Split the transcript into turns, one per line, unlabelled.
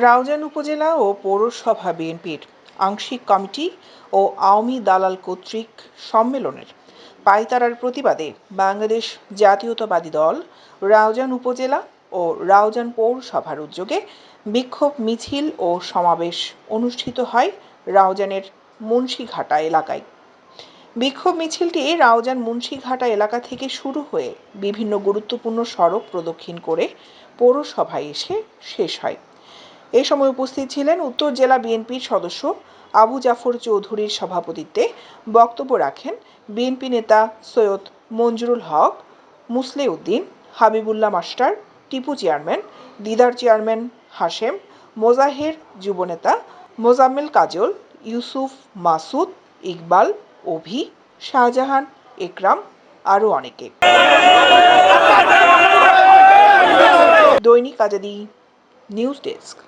রাউজান উপজেলা ও পৌরসভা বিএনপির আংশিক কমিটি ও আওয়ামী দালাল কর্তৃক সম্মেলনের পাইতারার প্রতিবাদে বাংলাদেশ জাতীয়তাবাদী দল রাউজান উপজেলা ও রাউজান পৌরসভার উদ্যোগে বিক্ষোভ মিছিল ও সমাবেশ অনুষ্ঠিত হয় রাউজানের মুন্সিঘাটা এলাকায়। বিক্ষোভ মিছিলটি রাউজান মুন্সিঘাটা এলাকা থেকে শুরু হয়ে বিভিন্ন গুরুত্বপূর্ণ সড়ক প্রদক্ষিণ করে পৌরসভায় এসে শেষ হয়। এ সময় উপস্থিত ছিলেন উত্তর জেলা বিএনপির সদস্য আবু জাফর চৌধুরীর সভাপতিত্বে বক্তব্য রাখেন বিএনপি নেতা Syed Manjurul Haque, Musle Uddin, Habibullah master, Tipu chairman, Didar chairman Hashem, Mozaher যুবনেতা Mozammel কাজল, ইউসুফ মাসুদ, ইকবাল অভি শাহজাহান একরাম আরও অনেকে। দৈনিক আজাদি নিউজ ডেস্ক।